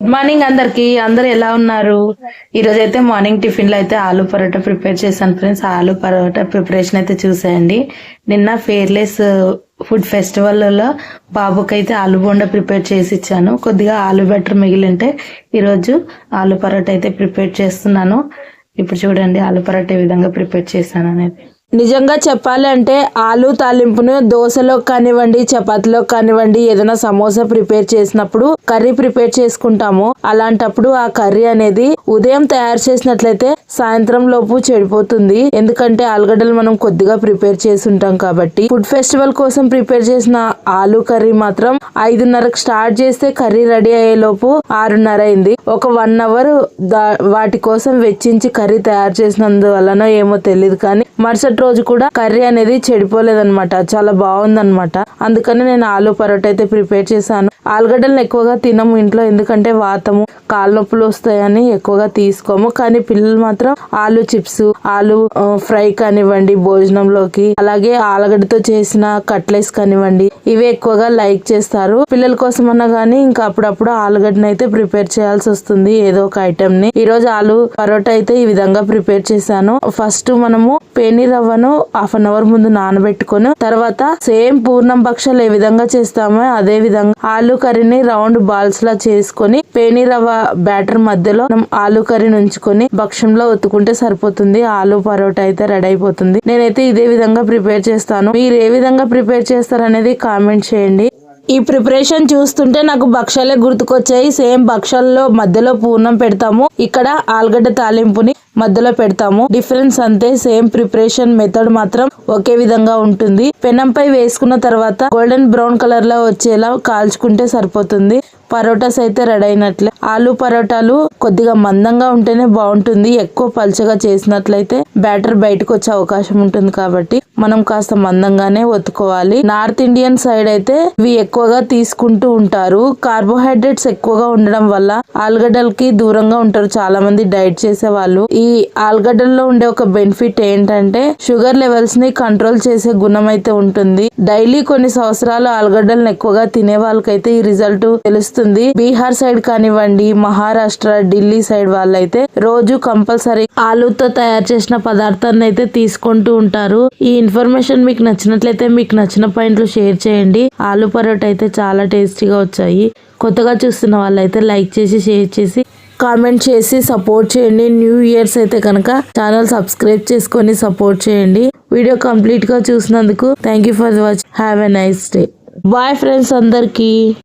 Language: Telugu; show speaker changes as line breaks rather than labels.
గుడ్ మార్నింగ్ అందరికి అందరు ఎలా ఉన్నారు? ఈరోజు అయితే మార్నింగ్ టిఫిన్లో అయితే ఆలు పరోటా ప్రిపేర్ చేశాను ఫ్రెండ్స్. ఆలు పరోటా ప్రిపరేషన్ అయితే చూసేయండి. నిన్న ఫేర్లెస్ ఫుడ్ ఫెస్టివల్లో బాబుకి అయితే ఆలు బోండా ప్రిపేర్ చేసి ఇచ్చాను. కొద్దిగా ఆలు బెటర్ మిగిలింటే ఈరోజు ఆలు పరోటా అయితే ప్రిపేర్ చేస్తున్నాను. ఇప్పుడు చూడండి ఆలు పరోటా ఏ విధంగా ప్రిపేర్ చేశాను అనేది.
నిజంగా చెప్పాలంటే ఆలు తాలింపును దోశలో కానివ్వండి చపాతీలో కానివ్వండి ఏదైనా సమోసా ప్రిపేర్ చేసినప్పుడు కర్రీ ప్రిపేర్ చేసుకుంటాము. అలాంటప్పుడు ఆ కర్రీ అనేది ఉదయం తయారు చేసినట్లయితే సాయంత్రం లోపు చెడిపోతుంది. ఎందుకంటే ఆలుగడ్డలు మనం కొద్దిగా ప్రిపేర్ చేసి ఉంటాం కాబట్టి. ఫుడ్ ఫెస్టివల్ కోసం ప్రిపేర్ చేసిన ఆలు కర్రీ మాత్రం ఐదున్నరకు స్టార్ట్ చేస్తే కర్రీ రెడీ అయ్యే లోపు ఆరున్నర అయింది. ఒక వన్ అవర్ వాటి కోసం వెచ్చించి కర్రీ తయారు చేసినందువలన ఏమో తెలియదు కానీ మరుసటి రోజు కూడా కర్రీ అనేది చెడిపోలేదన్నమాట. చాలా బాగుందన్నమాట. అందుకని నేను ఆలు పరోటా అయితే ప్రిపేర్ చేశాను. ఆలుగడ్డలను ఎక్కువగా తినము ఇంట్లో ఎందుకంటే వాతము కాళ్ళ నొప్పులు వస్తాయని ఎక్కువగా తీసుకోము. కానీ పిల్లలు మాత్రం ఆలు చిప్స్ ఆలు ఫ్రై కానివ్వండి భోజనంలోకి అలాగే ఆలుగడ్డతో చేసిన కట్లెస్ కానివ్వండి ఇవి ఎక్కువగా లైక్ చేస్తారు. పిల్లల కోసం అన్నా గానీ ఇంకా అప్పుడప్పుడు ఆలుగడ్డను అయితే ప్రిపేర్ చేయాల్సి వస్తుంది ఏదో ఒక ఐటమ్ని ఈ రోజు ఆలు పరోటా అయితే ఈ విధంగా ప్రిపేర్ చేశాను. ఫస్ట్ మనము పేని రవ్వను హాఫ్ అన్ అవర్ ముందు నానబెట్టుకొని తర్వాత సేమ్ పూర్ణం భక్షాలు ఏ విధంగా చేస్తామో అదే విధంగా ఆలు కర్రీని రౌండ్ బాల్స్ లా చేసుకొని పేని రవ్వ బ్యాటర్ మధ్యలో మనం ఆలు కర్రీని ఉంచుకొని భక్షంలో ఒత్తుకుంటే సరిపోతుంది. ఆలు పరోటా అయితే రెడీ అయిపోతుంది. నేనైతే ఇదే విధంగా ప్రిపేర్ చేస్తాను. మీరు ఏ విధంగా ప్రిపేర్ చేస్తారనేది కామెంట్ చేయండి. ఈ ప్రిపరేషన్ చూస్తుంటే నాకు భక్షాలే గుర్తుకొచ్చాయి. సేమ్ భక్షాల్లో మధ్యలో పూర్ణం పెడతాము. ఇక్కడ ఆలుగడ్డ తాలింపుని మధ్యలో పెడతాము. డిఫరెన్స్ అంతే సేమ్ ప్రిపరేషన్ మెథడ్ మాత్రం ఒకే విధంగా ఉంటుంది. పెనంపై వేసుకున్న తర్వాత గోల్డెన్ బ్రౌన్ కలర్లో వచ్చేలా కాల్చుకుంటే సరిపోతుంది. పరోటాస్ అయితే రెడీ అయినట్లే. ఆలు పరోటాలు కొద్దిగా మందంగా ఉంటేనే బాగుంటుంది. ఎక్కువ పల్చగా చేసినట్లయితే బ్యాటర్ బయటకు వచ్చే అవకాశం ఉంటుంది కాబట్టి మనం కాస్త మందంగానే ఒత్తుకోవాలి. నార్త్ ఇండియన్ సైడ్ అయితే ఇవి ఎక్కువగా తీసుకుంటూ ఉంటారు. కార్బోహైడ్రేట్స్ ఎక్కువగా ఉండడం వల్ల ఆలుగడ్డలకి దూరంగా ఉంటారు. చాలా మంది డైట్ చేసే వాళ్ళు ఈ ఆలుగడ్డల్లో ఉండే ఒక బెనిఫిట్ ఏంటంటే షుగర్ లెవెల్స్ని కంట్రోల్ చేసే గుణం అయితే ఉంటుంది. డైలీ కొన్ని సంవత్సరాలు ఆలుగడ్డలను ఎక్కువగా తినే వాళ్ళకైతే ఈ రిజల్ట్ తెలుస్తుంది. బీహార్ సైడ్ కానివ్వండి మహారాష్ట్ర ఢిల్లీ సైడ్ వాళ్ళైతే రోజు కంపల్సరీ ఆలుతో తయారు చేసిన పదార్థాన్ని అయితే తీసుకుంటూ ఉంటారు. ఈ ఇన్ఫర్మేషన్ మీకు నచ్చినట్లయితే మీకు నచ్చిన పాయింట్లు షేర్ చేయండి. ఆలు పరోటా అయితే చాలా టేస్టీగా వచ్చాయి. కొత్తగా చూస్తున్న వాళ్ళైతే లైక్ చేసి షేర్ చేసి కామెంట్ చేసి సపోర్ట్ చేయండి. న్యూ ఇయర్స్ అయితే కనుక ఛానల్ సబ్స్క్రైబ్ చేసుకొని సపోర్ట్ చేయండి. వీడియో కంప్లీట్గా చూసినందుకు thank you for watch. Have a nice day. Bye friends అందరికీ.